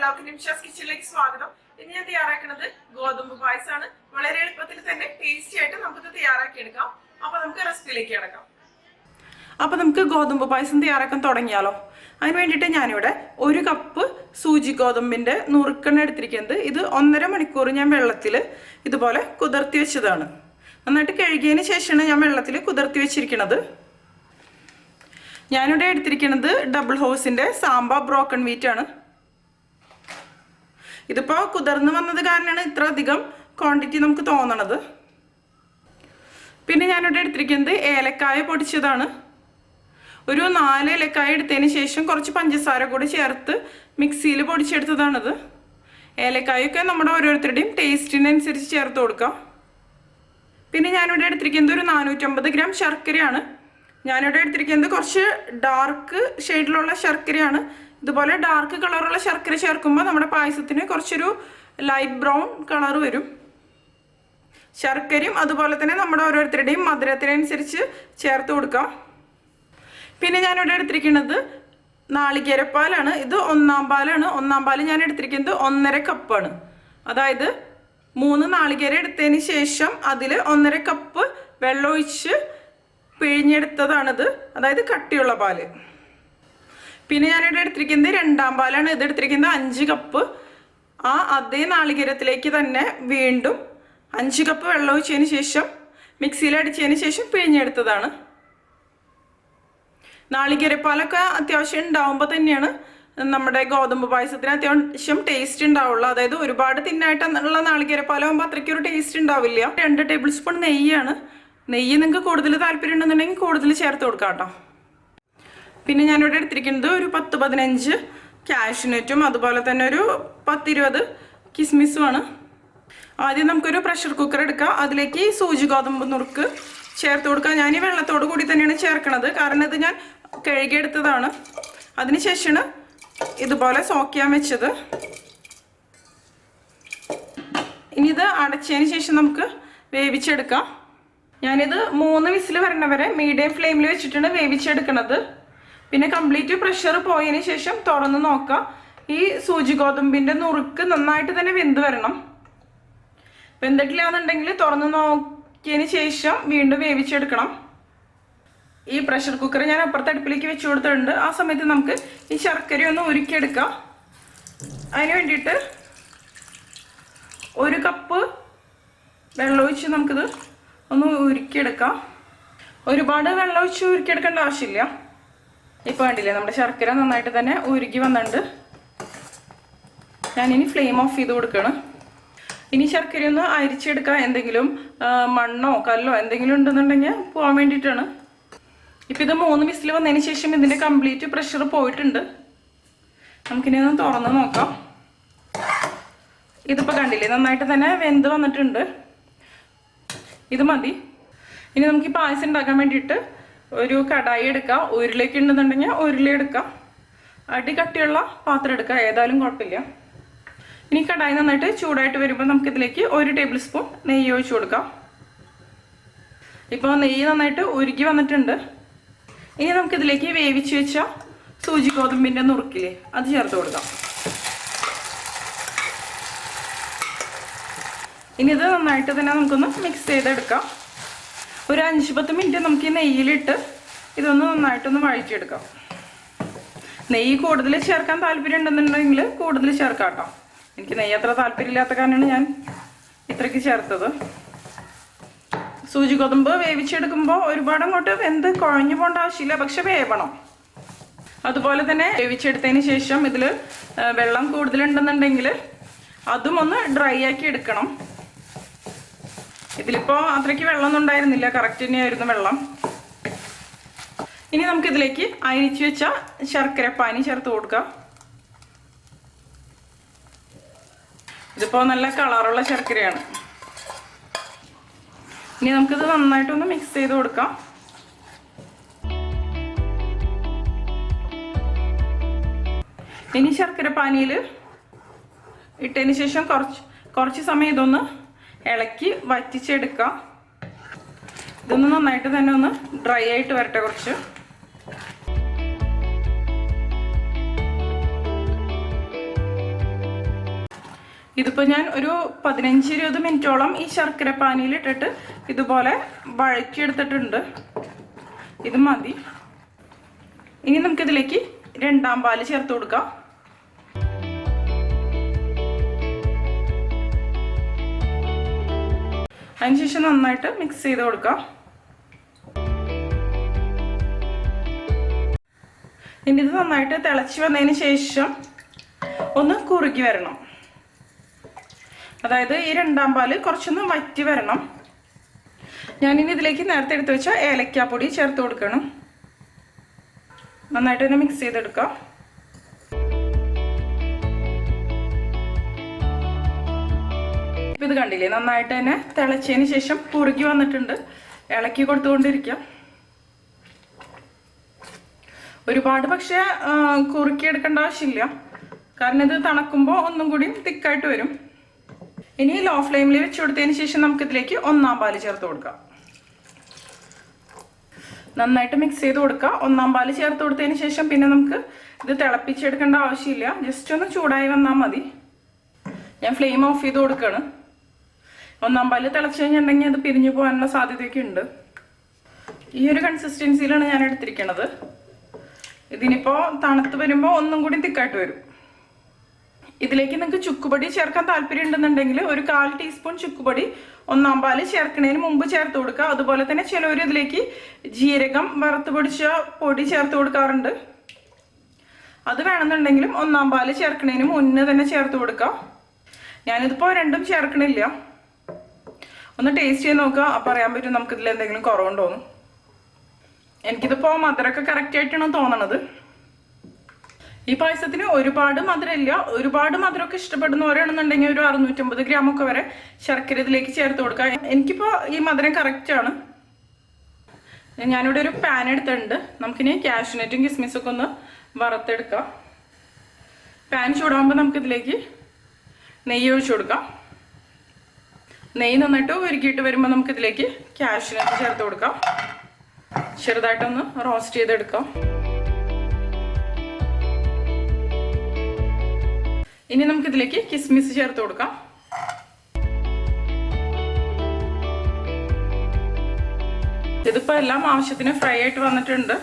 എല്ലാവർക്കും നിമിഷാസ് കിച്ചണിലേക്ക് സ്വാഗതം. ഇനി ഞാൻ തയ്യാറാക്കുന്നത് ഗോതമ്പ് പായസമാണ്. വളരെ എളുപ്പത്തിൽ തന്നെ ടേസ്റ്റി ആയിട്ട് തയ്യാറാക്കി എടുക്കാം. അപ്പൊ നമുക്ക് റെസിപ്പിയിലേക്ക് കിടക്കാം. അപ്പൊ നമുക്ക് ഗോതമ്പ് പായസം തയ്യാറാക്കാൻ തുടങ്ങിയാലോ? അതിന് വേണ്ടിയിട്ട് ഞാനിവിടെ ഒരു കപ്പ് സൂചി ഗോതമ്പിന്റെ നുറുക്കെണ്ണ എടുത്തിരിക്കുന്നത്. ഇത് ഒന്നര മണിക്കൂർ ഞാൻ വെള്ളത്തിൽ ഇതുപോലെ കുതിർത്തി വെച്ചതാണ്. നന്നായിട്ട് കഴുകിയതിന് ശേഷമാണ് ഞാൻ വെള്ളത്തിൽ കുതിർത്തി വെച്ചിരിക്കുന്നത്. ഞാനിവിടെ എടുത്തിരിക്കുന്നത് ഡബിൾ ഹൗസിന്റെ സാമ്പാർ ബ്രോക്കൺ വീറ്റ് ആണ്. ഇതിപ്പോ കുതിർന്ന് വന്നത് കാരണമാണ് ഇത്ര അധികം ക്വാണ്ടിറ്റി നമുക്ക് തോന്നണത്. പിന്നെ ഞാനിവിടെ എടുത്തിരിക്കുന്നത് ഏലക്കായ പൊടിച്ചതാണ്. ഒരു നാല് ഏലക്കായ എടുത്തതിന് ശേഷം കുറച്ച് പഞ്ചസാര കൂടി ചേർത്ത് മിക്സിയിൽ പൊടിച്ചെടുത്തതാണിത്. ഏലക്കായൊക്കെ നമ്മുടെ ഓരോരുത്തരുടെയും ടേസ്റ്റിനനുസരിച്ച് ചേർത്ത് കൊടുക്കാം. പിന്നെ ഞാനിവിടെ എടുത്തിരിക്കുന്നത് ഒരു നാനൂറ്റമ്പത് ഗ്രാം ശർക്കരയാണ്. ഞാനിവിടെ എടുത്തിരിക്കുന്നത് കുറച്ച് ഡാർക്ക് ഷെയ്ഡിലുള്ള ശർക്കരയാണ്. ഇതുപോലെ ഡാർക്ക് കളറുള്ള ശർക്കര ചേർക്കുമ്പോൾ നമ്മുടെ പായസത്തിന് കുറച്ചൊരു ലൈറ്റ് ബ്രൗൺ കളർ വരും. ശർക്കരയും അതുപോലെ തന്നെ നമ്മുടെ ഓരോരുത്തരുടെയും മധുരത്തിനനുസരിച്ച് ചേർത്ത് കൊടുക്കാം. പിന്നെ ഞാനിവിടെ എടുത്തിരിക്കുന്നത് നാളികേരപ്പാലാണ്. ഇത് ഒന്നാം പാലാണ്. ഒന്നാം പാൽ ഞാൻ എടുത്തിരിക്കുന്നത് ഒന്നര കപ്പാണ്. അതായത് മൂന്ന് നാളികേര എടുത്തതിന് ശേഷം അതിൽ ഒന്നര കപ്പ് വെള്ളമൊഴിച്ച് പിഴിഞ്ഞെടുത്തതാണിത്. അതായത് കട്ടിയുള്ള പാൽ. പിന്നെ ഞാനിവിടെ എടുത്തിരിക്കുന്നത് രണ്ടാം പാലാണ്. ഇത് എടുത്തിരിക്കുന്നത് അഞ്ച് കപ്പ് ആ അതേ നാളികേരത്തിലേക്ക് തന്നെ വീണ്ടും അഞ്ച് കപ്പ് വെള്ളം ഒഴിച്ചതിന് ശേഷം മിക്സിയിൽ അടിച്ചതിന് ശേഷം പിഴിഞ്ഞെടുത്തതാണ്. നാളികേരപ്പാലൊക്കെ അത്യാവശ്യം ഉണ്ടാവുമ്പോൾ തന്നെയാണ് നമ്മുടെ ഗോതമ്പ് പായസത്തിന് അത്യാവശ്യം ടേസ്റ്റ് ഉണ്ടാവുള്ളൂ. അതായത് ഒരുപാട് തിന്നായിട്ടുള്ള നാളികേരപ്പാലാകുമ്പോൾ അത്രയ്ക്കൊരു ടേസ്റ്റ് ഉണ്ടാവില്ല. രണ്ട് ടേബിൾ സ്പൂൺ നെയ്യാണ് നെയ്യ് നിങ്ങൾക്ക് കൂടുതൽ താല്പര്യം ഉണ്ടെന്നുണ്ടെങ്കിൽ കൂടുതൽ ചേർത്ത് കൊടുക്കാം കേട്ടോ. പിന്നെ ഞാനിവിടെ എടുത്തിരിക്കുന്നത് ഒരു പത്ത് പതിനഞ്ച് കാഷ്യൂനറ്റും അതുപോലെ തന്നെ ഒരു പത്തിരുപത് കിസ്മിസുമാണ്. ആദ്യം നമുക്കൊരു പ്രഷർ കുക്കർ എടുക്കാം. അതിലേക്ക് സൂചി ഗോതമ്പ് നുറുക്ക് ചേർത്ത് കൊടുക്കാം. ഞാൻ ഈ വെള്ളത്തോട് കൂടി തന്നെയാണ് ചേർക്കണത്. കാരണം ഇത് ഞാൻ കഴുകിയെടുത്തതാണ് അതിനുശേഷമാണ് ഇതുപോലെ സോക്കിയാൻ വെച്ചത്. ഇനി ഇത് അടച്ചതിന് ശേഷം നമുക്ക് വേവിച്ചെടുക്കാം. ഞാനിത് മൂന്ന് വിസിൽ വരണ വരെ മീഡിയം ഫ്ലെയിമിൽ വെച്ചിട്ടാണ് വേവിച്ചെടുക്കണത്. പിന്നെ കംപ്ലീറ്റ് പ്രഷർ പോയതിന് ശേഷം തുറന്ന് നോക്കാം. ഈ സൂചി ഗോതമ്പിന്റെ നുറുക്ക് നന്നായിട്ട് തന്നെ വെന്ത് വരണം. വെന്തിട്ടില്ല എന്നുണ്ടെങ്കിൽ തുറന്ന് നോക്കിയതിന് ശേഷം വീണ്ടും വേവിച്ചെടുക്കണം. ഈ പ്രഷർ കുക്കർ ഞാൻ അപ്പുറത്തെ അടുപ്പിലേക്ക് വെച്ച് കൊടുത്തിട്ടുണ്ട്. ആ സമയത്ത് നമുക്ക് ഈ ശർക്കര ഒന്ന് ഉരുക്കിയെടുക്കാം. അതിന് വേണ്ടിയിട്ട് ഒരു കപ്പ് വെള്ളമൊഴിച്ച് നമുക്കിത് ഒന്ന് ഉരുക്കിയെടുക്കാം. ഒരുപാട് വെള്ളം ഒഴിച്ച് ഉരുക്കിയെടുക്കേണ്ട ആവശ്യമില്ല. ഇപ്പോൾ കണ്ടില്ലേ നമ്മുടെ ശർക്കര നന്നായിട്ട് തന്നെ ഉരുക്കി വന്നിട്ടുണ്ട്. ഞാനിനി ഫ്ലെയിം ഓഫ് ചെയ്ത് കൊടുക്കണം ഇനി ശർക്കര ഒന്ന് അരിച്ചെടുക്കാൻ എന്തെങ്കിലും മണ്ണോ കല്ലോ എന്തെങ്കിലും ഉണ്ടെന്നുണ്ടെങ്കിൽ പോകാൻ വേണ്ടിയിട്ടാണ്. ഇപ്പം ഇത് മൂന്ന് മിസ്സിൽ വന്നതിന് ശേഷം ഇതിന്റെ കംപ്ലീറ്റ് പ്രഷർ പോയിട്ടുണ്ട്. നമുക്കിനി ഒന്ന് തുറന്ന് നോക്കാം. ഇതിപ്പോൾ കണ്ടില്ലേ നന്നായിട്ട് തന്നെ വെന്ത് വന്നിട്ടുണ്ട്. ഇത് മതി. ഇനി നമുക്ക് ഈ പായസം ഉണ്ടാക്കാൻ വേണ്ടിയിട്ട് ഒരു കടായി എടുക്കാം. ഉരുളയൊക്കെ ഉണ്ടെന്നുണ്ടെങ്കിൽ ഉരുള എടുക്കാം. അടി കട്ടിയുള്ള പാത്രം എടുക്കുക ഏതായാലും കുഴപ്പമില്ല. ഇനി കടായി നന്നായിട്ട് ചൂടായിട്ട് വരുമ്പോൾ നമുക്കിതിലേക്ക് ഒരു ടേബിൾ സ്പൂൺ നെയ്യ് ഒഴിച്ചു കൊടുക്കാം. ഇപ്പോൾ നെയ്യ് നന്നായിട്ട് ഉരുകി വന്നിട്ടുണ്ട്. ഇനി നമുക്കിതിലേക്ക് വേവിച്ച് വെച്ച സൂചി ഗോതമ്പിന്റെ നുറുക്കില്ലേ അത് ചേർത്ത് കൊടുക്കാം. ഇനി ഇത് നന്നായിട്ട് തന്നെ നമുക്കൊന്ന് മിക്സ് ചെയ്തെടുക്കാം. ഒരു അഞ്ച് പത്ത് മിനിറ്റ് നമുക്ക് ഈ നെയ്യിലിട്ട് ഇതൊന്ന് നന്നായിട്ടൊന്ന് വഴറ്റിയെടുക്കാം. നെയ്യ് കൂടുതൽ ചേർക്കാൻ താല്പര്യം ഉണ്ടെന്നുണ്ടെങ്കിൽ കൂടുതൽ ചേർക്കാം കേട്ടോ എനിക്ക് നെയ്യ് അത്ര താല്പര്യമില്ലാത്ത കാരണമാണ് ഞാൻ ഇത്രയ്ക്ക് ചേർത്തത്. സൂചി കൊതുമ്പ് വേവിച്ചെടുക്കുമ്പോൾ ഒരുപാട് അങ്ങോട്ട് വെന്ത് കുഴഞ്ഞു പോകേണ്ട ആവശ്യമില്ല പക്ഷെ വേവണം. അതുപോലെ തന്നെ വേവിച്ചെടുത്തതിന് ശേഷം ഇതിൽ വെള്ളം കൂടുതലുണ്ടെന്നുണ്ടെങ്കിൽ അതും ഒന്ന് ഡ്രൈ ആക്കി എടുക്കണം. ഇതിലിപ്പോൾ അത്രയ്ക്ക് വെള്ളമൊന്നും ഉണ്ടായിരുന്നില്ല. കറക്റ്റ് തന്നെയായിരുന്നു വെള്ളം. ഇനി നമുക്ക് ഇതിലേക്ക് അരിച്ചു വെച്ച ശർക്കര പാനി ചേർത്ത് കൊടുക്കാം. ഇതിപ്പോൾ നല്ല കളറുള്ള ശർക്കരയാണ്. ഇനി നമുക്കിത് നന്നായിട്ടൊന്ന് മിക്സ് ചെയ്ത് കൊടുക്കാം. ഇനി ശർക്കര പാനിയിൽ ഇട്ടതിന് ശേഷം കുറച്ച് കുറച്ച് സമയം ഇതൊന്ന് ഇളക്കി വറ്റിച്ചെടുക്കാം. ഇതൊന്ന് നന്നായിട്ട് തന്നെ ഒന്ന് ഡ്രൈ ആയിട്ട് വരട്ടെ കുറച്ച്. ഇതിപ്പോൾ ഞാൻ ഒരു പതിനഞ്ച് ഇരുപത് മിനിറ്റോളം ഈ ശർക്കര പാനിയിൽ ഇട്ടിട്ട് ഇതുപോലെ വഴക്കിയെടുത്തിട്ടുണ്ട് ഇത് മതി. ഇനി നമുക്കിതിലേക്ക് രണ്ടാം പാൽ ചേർത്ത് കൊടുക്കാം. അതിനുശേഷം നന്നായിട്ട് മിക്സ് ചെയ്ത് കൊടുക്കാം. ഇനി ഇത് നന്നായിട്ട് തിളച്ച് വന്നതിന് ശേഷം ഒന്ന് കുറുകി വരണം. അതായത് ഈ രണ്ടാം പാൽ കുറച്ചൊന്ന് വറ്റി വരണം. ഞാനിനി ഇതിലേക്ക് നേരത്തെ എടുത്തു വെച്ച ഏലക്കാപ്പൊടി ചേർത്ത് കൊടുക്കണം. നന്നായിട്ട് തന്നെ മിക്സ് ചെയ്തെടുക്കാം. ഇത് കണ്ടില്ലേ? നന്നായിട്ട് തന്നെ തിളച്ചതിന് ശേഷം കുറുകി വന്നിട്ടുണ്ട്. ഇളക്കി കൊടുത്തുകൊണ്ടിരിക്കാം ഒരുപാട് പക്ഷേ കുറുക്കിയെടുക്കേണ്ട ആവശ്യമില്ല. കാരണം ഇത് തണക്കുമ്പോൾ ഒന്നും കൂടി തിക്കായിട്ട് വരും. ഇനി ലോ ഫ്ലെയിമിൽ വെച്ച് കൊടുത്തതിന് ശേഷം നമുക്കിതിലേക്ക് ഒന്നാം പാൽ ചേർത്ത് കൊടുക്കാം. നന്നായിട്ട് മിക്സ് ചെയ്ത് കൊടുക്കുക. ഒന്നാം പാൽ ചേർത്ത് കൊടുത്തതിന് ശേഷം പിന്നെ നമുക്ക് ഇത് തിളപ്പിച്ചെടുക്കേണ്ട ആവശ്യമില്ല. ജസ്റ്റ് ഒന്ന് ചൂടായി വന്നാൽ മതി. ഞാൻ ഫ്ലെയിം ഓഫ് ചെയ്ത് കൊടുക്കുകയാണ്. ഒന്നാം പാൽ തിളച്ച് കഴിഞ്ഞിട്ടുണ്ടെങ്കിൽ അത് പിരിഞ്ഞു പോകാനുള്ള സാധ്യതയൊക്കെ ഉണ്ട് ഈ ഒരു കൺസിസ്റ്റൻസിയിലാണ് ഞാൻ എടുത്തിരിക്കുന്നത് ഇതിനിപ്പോൾ തണുത്ത് വരുമ്പോൾ ഒന്നും കൂടി തിക്കായിട്ട് വരും. ഇതിലേക്ക് നിങ്ങൾക്ക് ചുക്കുപൊടി ചേർക്കാൻ താല്പര്യം ഉണ്ടെന്നുണ്ടെങ്കിൽ ഒരു കാൽ ടീസ്പൂൺ ചുക്കുപൊടി ഒന്നാം പാൽ ചേർക്കുന്നതിന് മുമ്പ് ചേർത്ത് കൊടുക്കുക. അതുപോലെ തന്നെ ചിലവർ ഇതിലേക്ക് ജീരകം വറുത്ത് പൊടിച്ച പൊടി ചേർത്ത് കൊടുക്കാറുണ്ട്. അത് വേണമെന്നുണ്ടെങ്കിലും ഒന്നാം പാൽ ചേർക്കുന്നതിന് മുന്നേ തന്നെ ചേർത്ത് കൊടുക്കാം. ഞാനിതിപ്പോൾ രണ്ടും ചേർക്കണില്ല. ഒന്ന് ടേസ്റ്റ് ചെയ്ത് നോക്കുക അപ്പോൾ അറിയാൻ പറ്റും നമുക്കിതിൽ എന്തെങ്കിലും കുറവുണ്ടോന്ന് എനിക്കിതിപ്പോൾ മധുരമൊക്കെ കറക്റ്റ് ആയിട്ടാണ് തോന്നണത്. ഈ പായസത്തിന് ഒരുപാട് മധുരമില്ല. ഒരുപാട് മധുരമൊക്കെ ഇഷ്ടപ്പെടുന്നവരാണെന്നുണ്ടെങ്കിൽ ഒരു അറുന്നൂറ്റമ്പത് ഗ്രാം ഒക്കെ വരെ ശർക്കര ഇതിലേക്ക് ചേർത്ത് കൊടുക്കാം. എനിക്കിപ്പോൾ ഈ മധുരം കറക്റ്റ് ആണ്. ഞാനിവിടെ ഒരു പാൻ എടുത്തിട്ടുണ്ട്. നമുക്കിനി കാഷ്നറ്റും കിസ്മിസും ഒക്കെ ഒന്ന് വറുത്തെടുക്കാം. പാൻ ചൂടാകുമ്പോൾ നമുക്കിതിലേക്ക് നെയ്യ് ഒഴിച്ചു കൊടുക്കാം. നെയ്യ് നന്നായിട്ട് ഒരുക്കിയിട്ട് വരുമ്പോൾ നമുക്ക് ഇതിലേക്ക് കാഷ്യൂനട്ട് ചേർത്ത് കൊടുക്കാം. ചെറുതായിട്ടൊന്ന് റോസ്റ്റ് ചെയ്തെടുക്കാം. ഇനി നമുക്ക് ഇതിലേക്ക് കിസ്മിസ് ചേർത്ത് കൊടുക്കാം. ഇതിപ്പോൾ എല്ലാം ആവശ്യത്തിന് ഫ്രൈ ആയിട്ട് വന്നിട്ടുണ്ട്.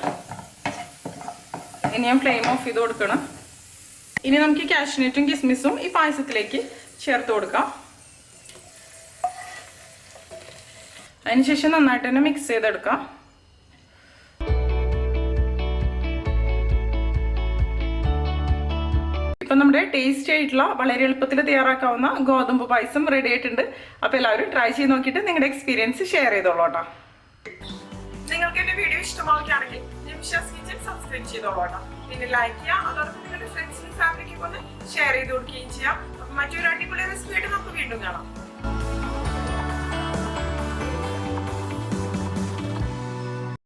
ഇനി ഞാൻ ഫ്ലെയിം ഓഫ് ചെയ്ത് കൊടുക്കണം. ഇനി നമുക്ക് കാഷ്നറ്റും കിസ്മിസും ഈ പായസത്തിലേക്ക് ചേർത്ത് കൊടുക്കാം. അതിനുശേഷം നന്നായിട്ട് തന്നെ മിക്സ് ചെയ്തെടുക്കാം. ഇപ്പൊ നമ്മുടെ ടേസ്റ്റി ആയിട്ടുള്ള വളരെ എളുപ്പത്തിൽ തയ്യാറാക്കാവുന്ന ഗോതമ്പ് പായസം റെഡി ആയിട്ടുണ്ട്. അപ്പൊ എല്ലാവരും ട്രൈ ചെയ്ത് നോക്കിയിട്ട് നിങ്ങളുടെ എക്സ്പീരിയൻസ് ഷെയർ ചെയ്തോളൂ കേട്ടോ. നിങ്ങൾക്ക് എന്റെ വീഡിയോ ഇഷ്ടമാവുകയാണെങ്കിൽ സബ്സ്ക്രൈബ് ലൈക്ക് ചെയ്യുക അതോടൊപ്പം നിങ്ങളുടെ ഫ്രണ്ട്സിനും ഫാമിലിക്കും ഒന്ന് ഷെയർ ചെയ്ത് കൊടുക്കുകയും ചെയ്യാം. മറ്റൊരു അടിപൊളി റെസിപ്പി ആയിട്ട് നമുക്ക് വീണ്ടും കാണാം.